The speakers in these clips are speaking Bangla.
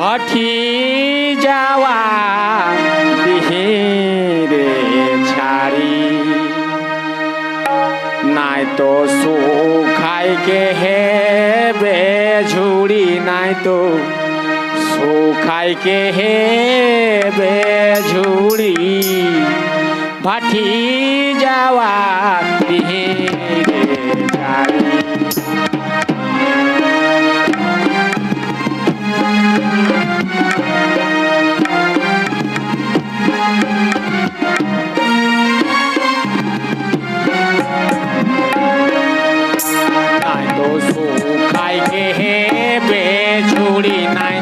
ভাটি যাওয়া দিহিরে ছাড়ি। নাই তো সুখাইকে হেবে ঝুড়ি নাই তো সুখাইকে হেবে ঝুড়ি ভাটি যাওয়া দিহিরে ছাড়ি। তো সুখাই কে হে বেছুড়ি নাই।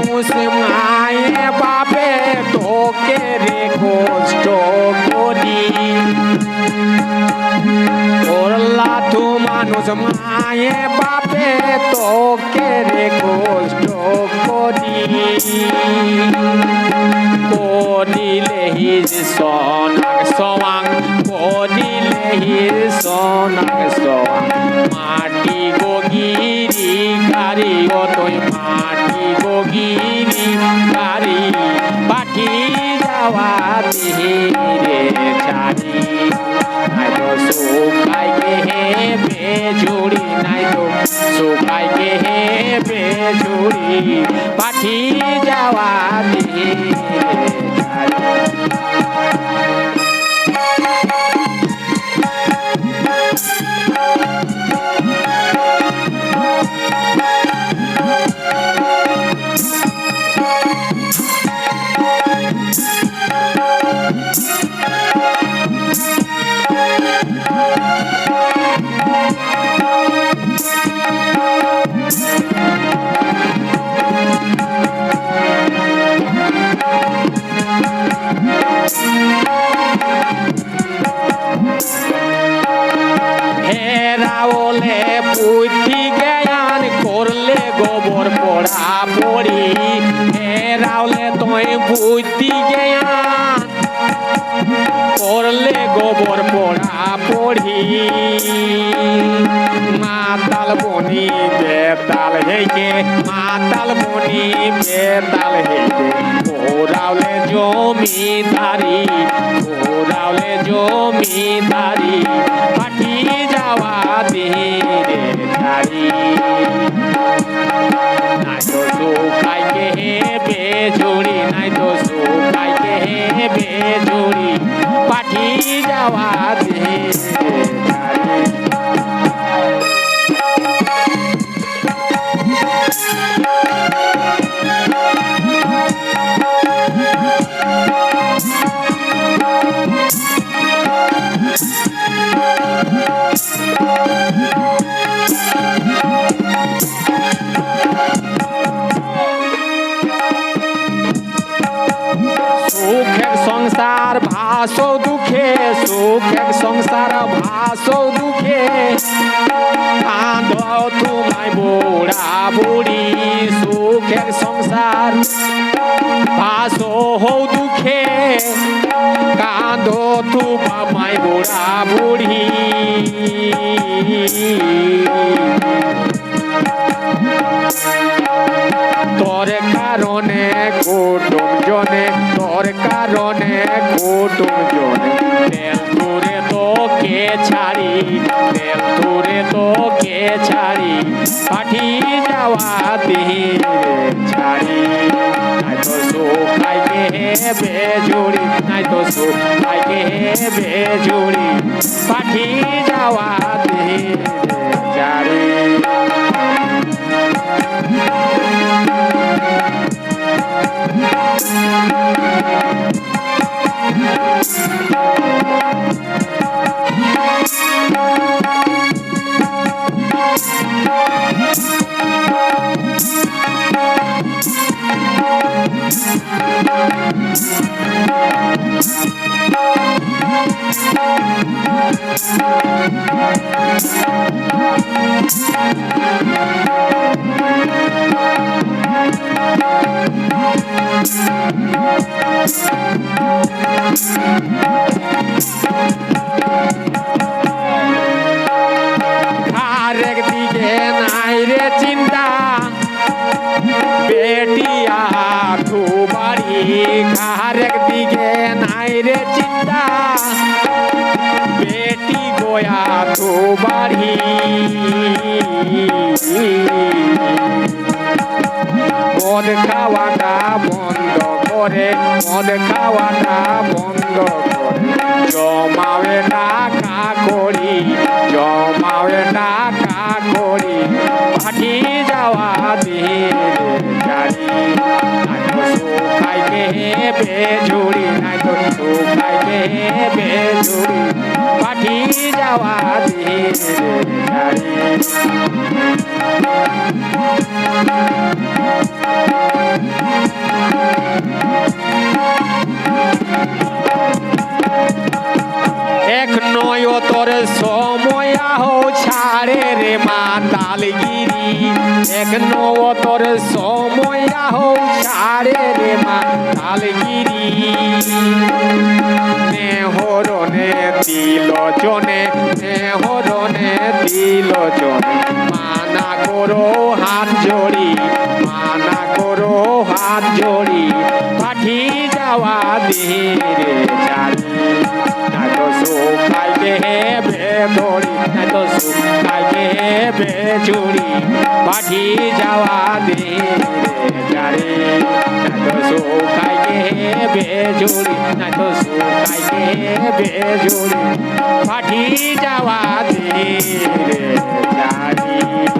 মানুষ মায়ে বাপে তোকে রে কষ্ট করি বাপে তোকে রে কষ্ট করি। করিলে হিজ সনাক সওয়াং করিলে হিজ সনাক সওয়াং মাটি গগিরি গারি ও তুই মাটি গগিরি গারি পাখি যাওয়া দিহিরে ছাড়ি করলে গোবর পড়া পড়ি। মাতাল বনি বেতাল হেকে, মাতাল বনি বেতাল হেকে। ওরাওলে জমিদারি ওরাওলে জমিদারি পাঠি যাওয়া ধীরে। ছাড়ি ভাসো দুঃখে কাঁদ তোমায় বুড়া, বুড়ি সুখের সংসার ভাসো হও দুঃখে কাঁদ তোমায় বুড়া, বুড়ি। তোর কারণে কুটুম জনে, তোর কারণে কুটুম জনে। তেল তুরে কে ছাড়ি? প্রেম তোরে তো কে ছাড়ি। পাঠি যাওয়া দিন ছাড়ি। নাই তো সুখাই কে বেজুড়ি নাই তো সুখাই কে বেজুড়ি পাঠি যাওয়া দিন ছাড়ি। Thank you. Thank মদ খাওয়াটা বন্ধ করে মদ খাওয়াটা বন্ধ করে জমাবে টাকা করি জমাবে টাকা করি পাঠি যাওয়া দিয়ে সুখাইকে বেঝুড়ি নাই তো সুখাইকে বেঝুড়ি পাঠি যাওয়া দিয়ে ছাড়ে রে মা তালগিরি, এক তোর সময় হো ছাড়ে রে মা তালগিরি। নেহরনে দিল জনে, নেহরনে দিল জনে। মানা করো হাত জড়ি, মানা করো হাত জড়ি, পাঠি যাওয়া তো সুখাইকে বেদড়ি না তো সুখাইকে বেচুরি পাঠি যাওয়া ধীরে চারি না তো সুখাইকে বেজুরি না তো সুখাইকে বেজুরি পাঠি যাওয়া ধীরে চারি